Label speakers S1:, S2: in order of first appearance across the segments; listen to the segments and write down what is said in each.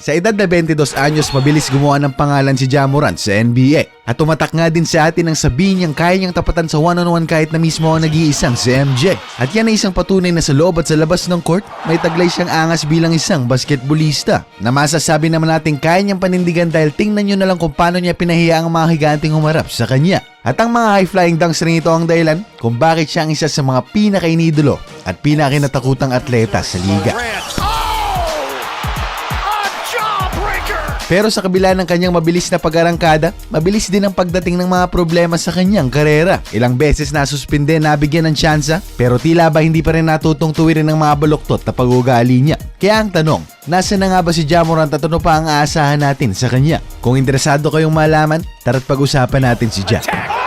S1: Sa edad na 22 anyos, mabilis gumawa ng pangalan si Jamorant sa NBA. At tumatak nga din sa atin ang sabihin niyang kaya niyang tapatan sa one-on-one kahit na mismo ang nag-iisang si MJ. At yan ay isang patunay na sa loob at sa labas ng court, may taglay siyang angas bilang isang basketballista. Na masasabi naman natin kaya niyang panindigan dahil tingnan niyo na lang kung paano niya pinahiya ang mga higanting humarap sa kanya. At ang mga high-flying dunks rin ito ang dahilan kung bakit siya ang isa sa mga pinakainidolo at pinakinatakutang atleta sa liga. Pero sa kabila ng kanyang mabilis na pag-arangkada, mabilis din ang pagdating ng mga problema sa kanyang karera. Ilang beses na suspinde nabigyan ng tsansa, pero tila ba hindi pa rin natutong tuwirin ng mga baluktot na pag-ugali niya. Kaya ang tanong, nasa na nga ba si Jamorant at ano pa ang aasahan natin sa kanya? Kung interesado kayong malaman, tara't pag-usapan natin si Ja.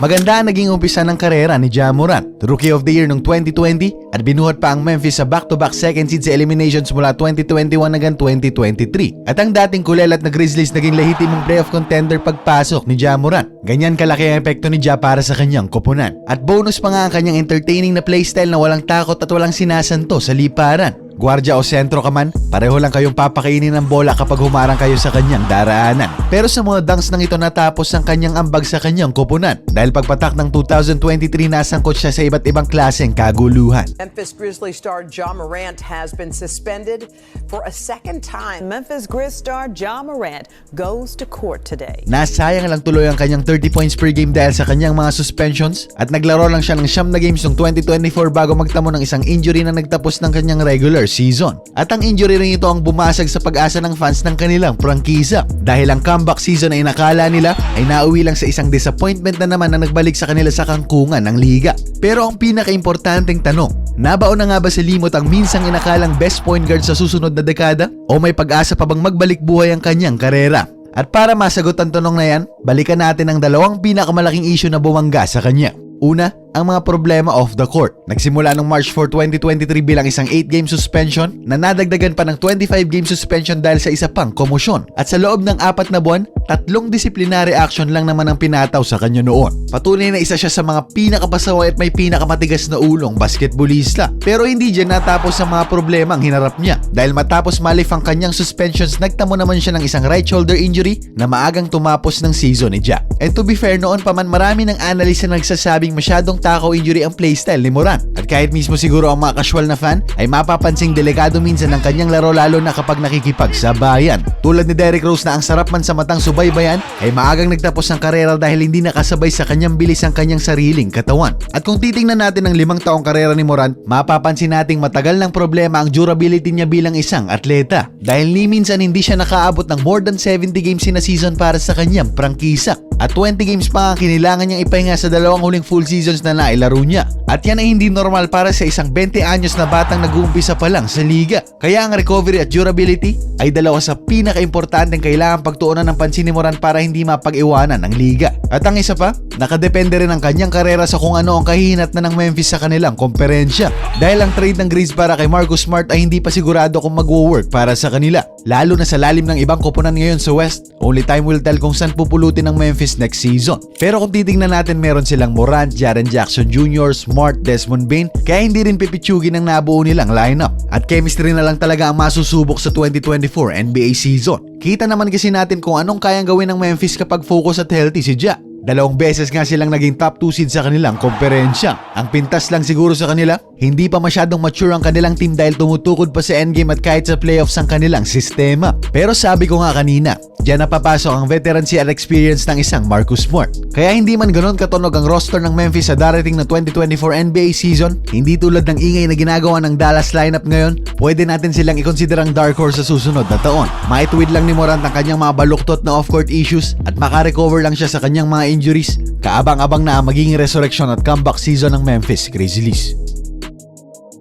S1: Maganda ang naging umpisa ng karera ni Ja Morant, Rookie of the Year noong 2020 at binuhat pa ang Memphis sa back-to-back second seed sa eliminations mula 2021 hanggang 2023. At ang dating kulelat na Grizzlies naging lehitimong playoff contender pagpasok ni Ja Morant. Ganyan kalaki ang epekto ni Ja para sa kanyang koponan. At bonus pa nga ang kanyang entertaining na playstyle na walang takot at walang sinasanto sa liparan. Guardia o sentro ka man, pareho lang kayong papakainin ng bola kapag humarang kayo sa kanyang daraanan. Pero sa mga dunks nang ito natapos ang kanyang ambag sa kanyang koponan. Dahil pagpatak ng 2023 nasangkot siya sa iba't ibang klaseng kaguluhan.
S2: Memphis Grizzlies star John Morant has been suspended for a second time.
S3: Memphis Grizz star John Morant goes to court today.
S1: Nasayang lang tuloy ang kanyang 30 points per game dahil sa kanyang mga suspensions at naglaro lang siya ng siyam na games noong 2024 bago magtamo ng isang injury na nagtapos ng kanyang regular season. At ang injury rin ito ang bumasag sa pag-asa ng fans ng kanilang prangkisa dahil ang comeback season ay nakala nila ay nauwi lang sa isang disappointment na naman na nagbalik sa kanila sa kangkungan ng liga. Pero ang pinaka-importanteng tanong, nabaon na nga ba sa limot ang minsang inakalang best point guard sa susunod na dekada? O may pag-asa pa bang magbalik buhay ang kanyang karera? At para masagot ang tanong na yan, balikan natin ang dalawang pinakamalaking issue na bumangga sa kanya. Una, ang mga problema off the court. Nagsimula noong March 4, 2023 bilang isang 8-game suspension na nadagdagan pa ng 25-game suspension dahil sa isa pang komosyon. At sa loob ng apat na buwan, tatlong disciplinary action lang naman ang pinataw sa kanya noon. Patunay na isa siya sa mga pinakapasaway at may pinakamatigas na ulong basketballista. Pero hindi dyan natapos ang mga problema ang hinarap niya. Dahil matapos malif ang kanyang suspensions, nagtamo naman siya ng isang right shoulder injury na maagang tumapos ng season ni Jack. And to be fair, noon pa man marami ng analyst na nagsasabing masyadong takaw injury ang playstyle ni Morant. At kahit mismo siguro ang mga casual na fan ay mapapansing delikado minsan ng kanyang laro lalo na kapag nakikipagsabayan. Tulad ni Derrick Rose na ang sarap man sa matang subaybayan ay maagang nagtapos ng karera dahil hindi nakasabay sa kanyang bilis ang kanyang sariling katawan. At kung titingnan natin ang limang taong karera ni Morant, mapapansin nating matagal ng problema ang durability niya bilang isang atleta. Dahil ni minsan hindi siya nakaabot ng more than 70 games in a season para sa kanyang prangkisa. At 20 games pa ang kinilangan niyang ipahinga sa dalawang huling full seasons na nailaro niya. At yan ay hindi normal para sa isang 20 anyos na batang nag-uumpisa pa lang sa liga. Kaya ang recovery at durability ay dalawa sa pinaka-importanteng kailangan pagtuunan ng pansin ni Morant para hindi mapag-iwanan ng liga. At ang isa pa, nakadepende rin ang kanyang karera sa kung ano ang kahihinat na ng Memphis sa kanilang komperensya. Dahil ang trade ng Grizz para kay Marcus Smart ay hindi pa sigurado kung magwo-work para sa kanila. Lalo na sa lalim ng ibang koponan ngayon sa West, only time will tell kung saan pupulutin ng Memphis next season. Pero kung titingnan natin meron silang Morant, Jaren Jackson Jr., Smart, Desmond Bain, kaya hindi rin pipitsugin ang nabuo nilang lineup. At chemistry na lang talaga ang masusubok sa 2024 NBA season. Kita naman kasi natin kung anong kayang gawin ng Memphis kapag focus at healthy si Ja. Dalawang beses nga silang naging top 2 seed sa kanilang komperensya. Ang pintas lang siguro sa kanila, hindi pa masyadong mature ang kanilang team dahil tumutukod pa sa endgame at kahit sa playoffs ang kanilang sistema. Pero sabi ko nga kanina, Diyan napapasok ang veterancy at experience ng isang Marcus Smart. Kaya hindi man ganoon katunog ang roster ng Memphis sa darating na 2024 NBA season, hindi tulad ng ingay na ginagawa ng Dallas lineup ngayon, pwede natin silang i-consider ang dark horse sa susunod na taon. Maituwid lang ni Morant ang kanyang mga baluktot na off-court issues at makarecover lang siya sa kanyang mga injuries. Kaabang-abang na ang magiging resurrection at comeback season ng Memphis Grizzlies.